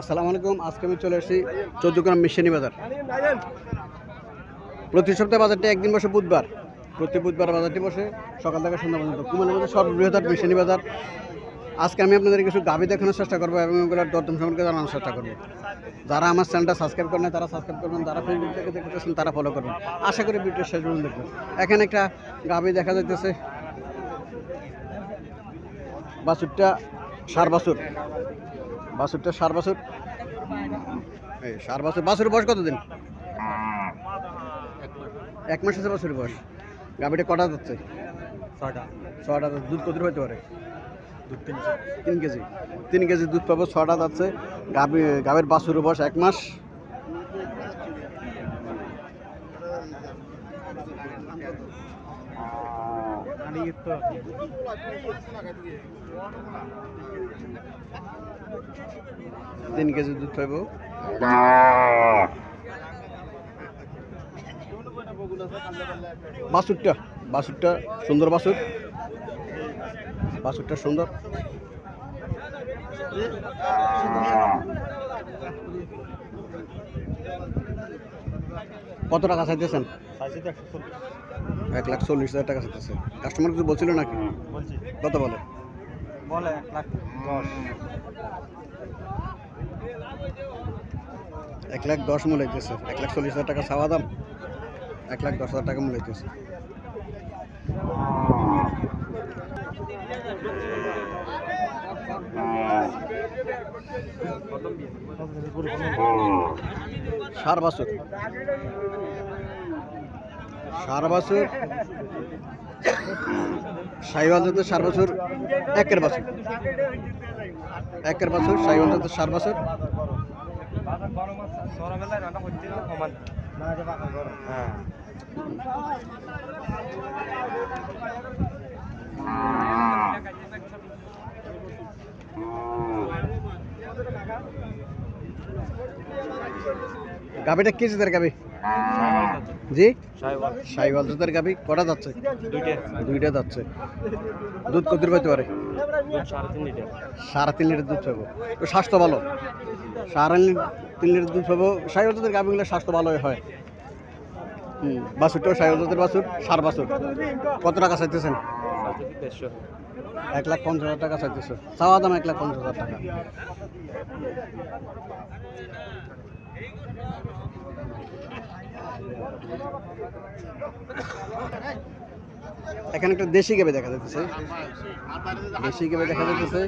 আসসালামু আলাইকুম, আজকে আমি চলে এসেছি চোদ্দ গ্রাম মিশনি বাজার। প্রতি সপ্তাহে বাজারটি একদিন বসে বুধবার। প্রতি বুধবার বাজারটি বসে, সকাল থেকে সন্ধ্যা পর্যন্ত। কুমারের মধ্যে সর্ববৃহৎ মিশনি বাজার। আজকে আমি আপনাদের কিছু গাভি দেখানোর চেষ্টা করব এবং এগুলোর দরদম সম্পর্কে জানানোর চেষ্টা করব। যারা আমার চ্যানেলটা সাবস্ক্রাইব করেন তারা সাবস্ক্রাইব করবেন, যারা ফেসবুক থেকে দেখতেছেন, তারা ফলো করবেন। আশা করি ভিডিও শেষ পর্যন্ত দেখবেন। এখানে একটা গাভি দেখা যাইতেছে। বাছুরটা সার বাছুর। বাছুরটা সার বাছুর এই সার বাছুর বাছুর বয়স কতদিন? এক মাস আছে বাছুর বয়স। গাভিটা কটা যাচ্ছে? ছটা ছটা দুধ কত হইতে পারে? তিন তিন কেজি। তিন কেজি দুধ পাবো ছটা যাচ্ছে। গাভি গাভীর বাছুর বয়স এক মাস। তো তিন কেজি দুধ পাবো বাছুরটা বাছুরটা সুন্দর বাছুর বাছুরটা সুন্দর। কত টাকা চাইতেছেন? এক লাখ চল্লিশ হাজার টাকা চাইতেছে। কাস্টমার কিছু বলছিল নাকি? কত বলে? বলে এক লাখ দশ। এক লাখ দশ মূল হইতেছে এক লাখ চল্লিশ হাজার টাকা চাওয়া দাম, এক লাখ দশ হাজার টাকা মূল হইতেছে। সার বাছুর। সার সাইওয়াল জাতের সার বাছুর, একের বাছুর। একের বাছুর সাইওয়াল জাতের সার বাছুর। গাবিটা কি জাতের গাবি? জি? সাইওয়াল জাতের গাবি কটা যাচ্ছে? দুইটা। যাচ্ছে। দুধ কত পাইতে পারে? সাড়ে তিন লিটার। দুধ পাবো। তো স্বাস্থ্য ভালো? সাড়ে তিন লিটার দুধ পাবো। সাইওয়াল জাতের গাবিগুলো স্বাস্থ্য ভালোই হয়। হুম বাছুরটাও সাইওয়াল জাতের বাছুর সার বাছুর। কত টাকা চাইতেছেন? এক লাখ পঞ্চাশ হাজার টাকা চাইতেছে। চাওয়া দাম এক লাখ পঞ্চাশ হাজার টাকা। এখানে একটা দেশি গেবে দেখা যাচ্ছে। দেশি গেবে দেখা যাচ্ছে।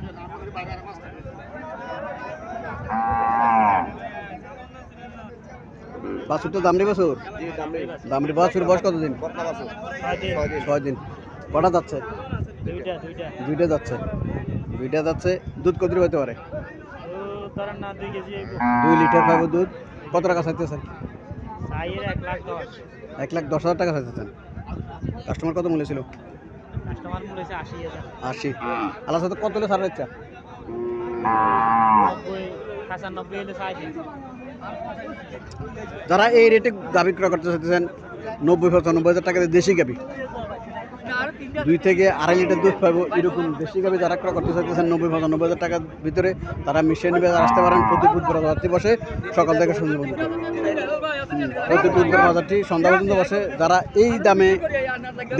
তো দামড়ি বাছুর? দামড়ি বাছুর বয়স কতদিন? ছয় দিন। কটা যাচ্ছে? দুইটা যাচ্ছে। দুইটা যাচ্ছে। দুধ কত হতে পারে? দুই লিটার পাবো দুধ। কত টাকা চাইয়ের এক লাখ দশ। হাজার টাকা চাইতেছেন। কাস্টমার কত মূল্য ছিল? আশি আল্লাহ সাথে কত হলে ছাড় ইচ্ছা যারা এই রেটে গাভি ক্রয় করতে চাইতেছেন নব্বই পঁচানব্বই হাজার টাকা দেশি গাভি। দুই থেকে আড়াই লিটার দুধ পাবো এরকম দেশি গাভি যারা ক্রয় করতে চাইতেছেন নব্বই পঁচানব্বই হাজার টাকার ভিতরে তারা মিশিয়ে নিবে আসতে পারেন প্রতি বুধবার বাজারটি বসে সকাল থেকে সন্ধ্যা পর্যন্ত। বাজারটি সন্ধ্যা পর্যন্ত বসে। যারা এই দামে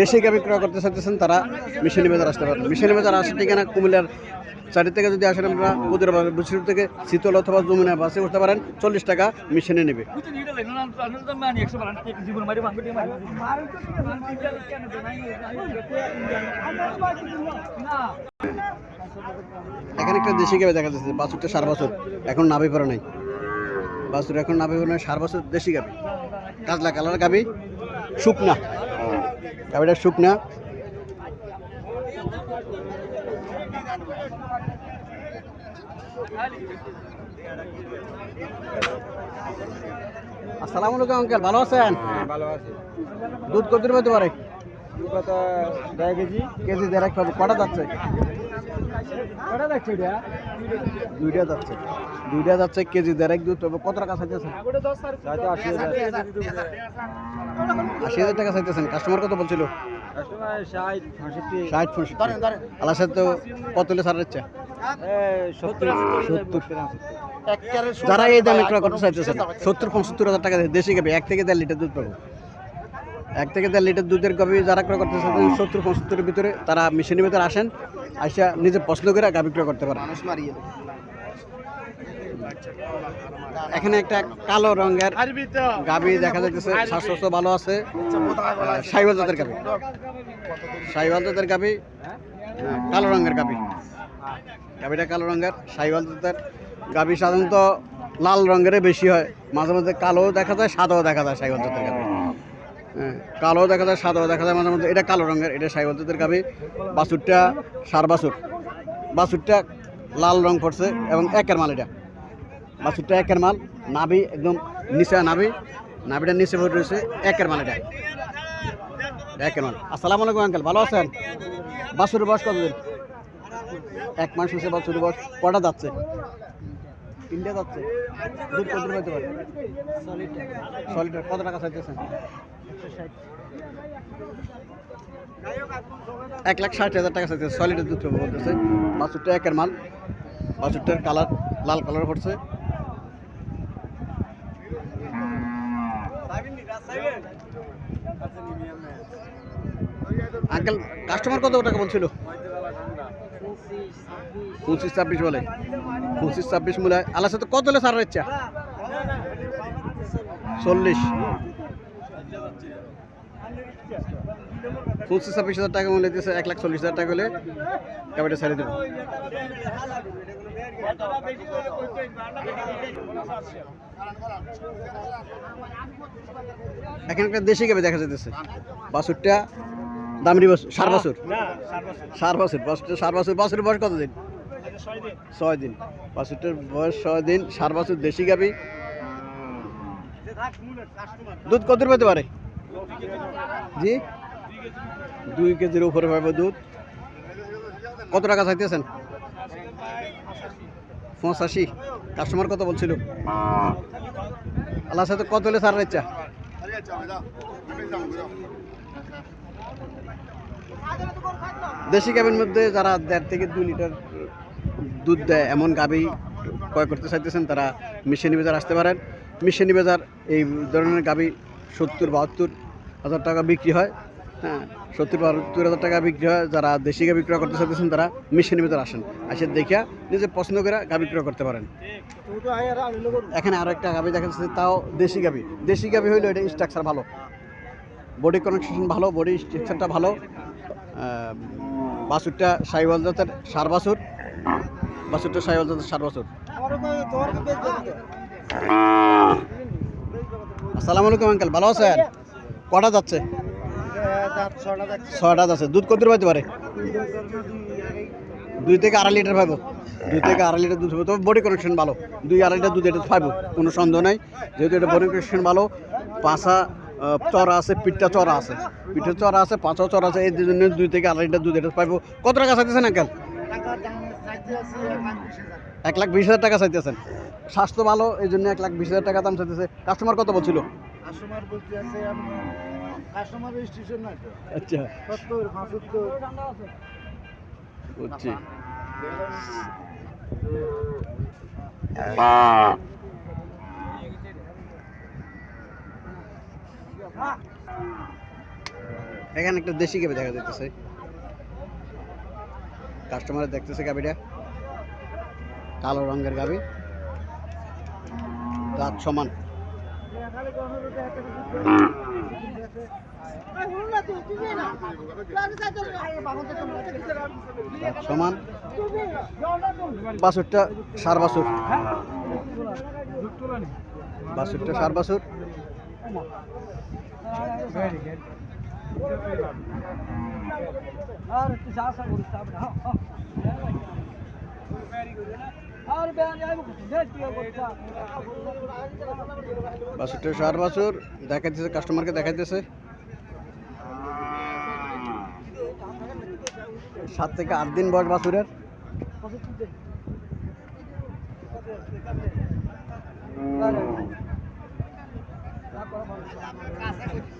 দেশি গাভি ক্রয় করতে চাইতেছেন, তারা মিশনি বাজার আসতে পারেন মিশনি বাজার আসার ঠিকানা কুমিল্লার চারি থেকে যদি আসেন আমরা বুধের বছর থেকে শীতল অথবা জমুনা বাসে উঠতে পারেন। চল্লিশ টাকা মিশনে নেবে। এখানে একটা দেশি গাভি দেখা যাচ্ছে, বাছুরটা সার বছর। এখন নাভি পড়ে নাই। বাছুর এখন নাভি সার বছর দেশি গাভি কাজলা কালার গাভি শুকনা। গাভিটা শুকনা। আসসালামু আলাইকুম আঙ্কেল ভালো আছেন? ভালো আছে। দুধ কত হতে পারে? কেজি। কেজি দেড় কটা যাচ্ছে? দুইটা যাচ্ছে। দুইটা যাচ্ছে কেজি দেড়েক দুধ কত টাকা চাইতেছেন? আশি হাজার। আশি হাজার। টাকা চাইতেছেন। কাস্টমার কত বলছিল? ষাট পঁয়ষট্টি। সাথে কত হলে যারা এই দামে ক্রয় করতে চাইতেছেন সত্তর পঁচাত্তর হাজার টাকা দেশি গাবি এক থেকে দেড় লিটার দুধ পাবো। এক থেকে দেড় লিটার দুধের গাবি যারা ক্রয় করতে চাইতেছেন সত্তর পঁচাত্তরের ভিতরে তারা মেশিনের ভিতরে আসেন। আসা নিজে পছন্দ করে গাবি ক্রয় করতে পারেন এখানে একটা কালো রঙের গাবি দেখা যাচ্ছে স্বাস্থ্য ভালো আছে। সাইবাল জাতের গাবি। সাইবাল জাতের গাবি হ্যাঁ, কালো রঙের গাবি। গাবিটা কালো রঙের সাইবাল জাতের। গাবি সাধারণত লাল রঙের বেশি হয়। মাঝে মাঝে কালো দেখা যায় সাদাও দেখা যায় সাইবাল জাতের গাবি। কালো দেখা যায়, সাদাও দেখা যায় মাঝে মাঝে এটা কালো রঙের, এটা সাইবাল জাতের গাবি বাছুরটা সার বাছুর। বাছুরটা লাল রং পড়ছে এবং একের মাল এটা। বাছুরটা একের মাল, নাভি একদম নিচে নাভি। নাভিটা নিচে ভরে রয়েছে, একের মাল এটা। একের মাল। আসসালামু আলাইকুম, আঙ্কেল, ভালো আছেন? বাছুরের বয়স কতদিন? এক মাস হয়েছে বাছুরের বয়স, কটা যাচ্ছে? তিনটে যাচ্ছে। দুধ কত পাইতে পারে? কত টাকা চাইতেছেন? এক লাখ ষাট হাজার টাকা চাইতেছে। ছ লিটার দুধ বলতেছে। বাছুরটা একের মাল। বাছুরটার কালার লাল কালার করছে আঙ্কেল কাস্টমার কত টাকা বলছিল? পঁচিশ ছাব্বিশ বলে। পঁচিশ ছাব্বিশ মূল্য আল্লাহ সাথে কত হলে সারার ইচ্ছা? চল্লিশ। পঁচিশ ছাব্বিশ হাজার টাকা মূল্য দিয়েছে এক লাখ চল্লিশ হাজার টাকা হলে ক্যাবেটা ছেড়ে দেবো। এখানে একটা দেশি গাবে দেখা যাইতেছে। বাছুরটা দামরি বাছুর সার বাছুর। সার বাছুর। বাছুরটা সার বাছুর বাছুরের বয়স কত দিন ছয় দিন? বাছুরটার বয়স ছয় দিন, সার বাছুর দেশি গাবি দুধ কত পেতে পারে? জি? দুই কেজির উপরে পাবে দুধ। কত টাকা চাইতেছেন? পঁচাশি। কাস্টমার কত বলছিল? আল্লাহ সাথে কত হলে সার ইচ্ছা দেশি গাভীর মধ্যে যারা দেড় থেকে দুই লিটার দুধ দেয় এমন গাভী ক্রয় করতে চাইতেছেন তারা মিশনি বাজার আসতে পারেন। মিশনি বাজার এই ধরনের গাভী সত্তর বাহাত্তর হাজার টাকা বিক্রি হয়। হ্যাঁ সত্তর বাহাত্তর হাজার টাকা বিক্রি হয়। যারা দেশি গাভী ক্রয় করতে চাইতেছেন তারা মিশনি বাজার আসেন। আসে দেখিয়া নিজে পছন্দ করে গাভী ক্রয় করতে পারেন। এখানে আরও একটা গাভী দেখা যাচ্ছে তাও দেশি গাভী। দেশি গাভী হইলে এটা স্ট্রাকচার ভালো। বডি কানেকশন ভালো বডি স্ট্রাকচারটা ভালো। আহ, বাছুরটা সাইওয়াল জাতের সার বাছুর। বাছুরটা জাতের সার বাছুর। আসসালামু আলাইকুম আঙ্কেল। ভালো আছেন? কটা যাচ্ছে? ছয়টা যাচ্ছে। দুধ কত পাইতে পারে? দুই থেকে আড়াই লিটার পাবো দুই থেকে আড়াই লিটার দুধ তবে বডি কানেকশন ভালো। দুই আড়াই লিটার দুধ এটা পাবো কোনো সন্দেহ নাই। যেহেতু এটা বডি কানেকশন ভালো আহ, চড়া আছে পিঠটা চড়া আছে। পিঠের চড়া আছে পাঁচাও চড়া আছে। এই জন্য দুই থেকে আড়াই লিটার দুধ এটা পাবো কত টাকা চাইতেছেন আঙ্কেল? এক লাখ বিশ হাজার টাকা চাইতেছেন। স্বাস্থ্য ভালো এই জন্য এক লাখ বিশ হাজার টাকা দাম চাইতেছে। কাস্টমার কত বলছিল? কাস্টমার বলতে আছে কাস্টমার রেজিস্ট্রেশন না আচ্ছা। সত্তর পঁচাত্তর। বুঝছি। এখানে একটা দেশি গাবি দেখা যাইতেছে। কাস্টমার দেখতেছে গাবিটা কালো রঙের গাবি। দাঁত সমান। সমান। বাছুরটা সার বাছুর। বাছুরটা সার বাছুর। আর একটু চা চা করিস তারপরে হ্যাঁ হ্যাঁ আর বেয়ান যাইব দেখ কি করছা বাছুরটা সার বাছুর, দেখাইতেছে কাস্টমারকে দেখাইতেছে। সাত থেকে আট দিন বয়স বাছুরের।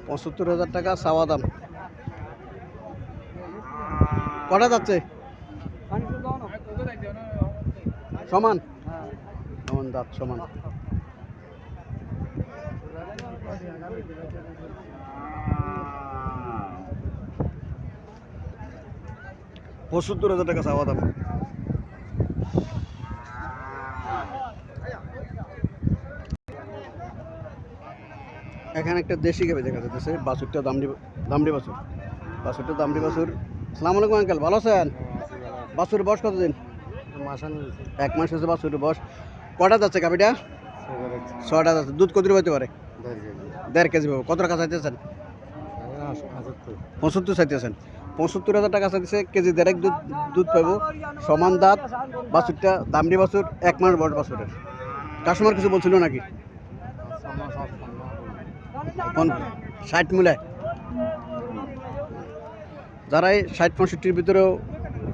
পঁচাত্তর হাজার টাকা চাওয়া দাম। কটা যাচ্ছে? সমান? সমান দাঁত সমান। পঁচাত্তর হাজার টাকা চাওয়া দাম। এখানে একটা দেশি গাবি দেখা যাচ্ছে বাছুরটা দামড়ি দামড়ি বাছুর। বাছুরটা দামড়ি বাছুর। সালাম আলাইকুম আঙ্কেল ভালো আছেন? বাছুর বয়স কতদিন? এক মাস হচ্ছে বাছুর বয়স। কটা যাচ্ছে গাবিটা ছটা যাচ্ছে। দুধ কত পাইতে পারে? দেড় কেজি পাবো। কত টাকা চাইতেছেন? পঁচাত্তর চাইতেছেন। পঁচাত্তর হাজার টাকা চাইতেছে। কেজি দেড়েক দুধ দুধ পাবো। সমান দাঁত, বাছুরটা দামড়ি বাছুর, এক মাস বয়স বাছুরের। কাস্টমার কিছু বলছিল নাকি? ষাট মূলায়। যারা এই ষাট, পঁয়ষট্টির ভিতরেও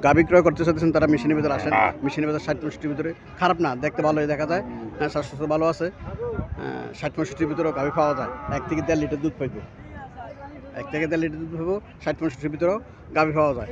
গাভি ক্রয় করতে চাইতেছেন তারা মেশিনের ভিতরে আসেন। মেশিনের ভিতরে ষাট পঁয়ষট্টির ভিতরে। খারাপ না দেখতে ভালোই দেখা যায়। হ্যাঁ স্বাস্থ্য ভালো আছে। ষাট পঁয়ষট্টির ভিতরেও গাভি পাওয়া যায়। এক থেকে দেড় লিটার দুধ পাইব। এক থেকে দেড় লিটার দুধ পাবো ষাট পঁয়ষট্টির ভিতরেও গাভি পাওয়া যায়।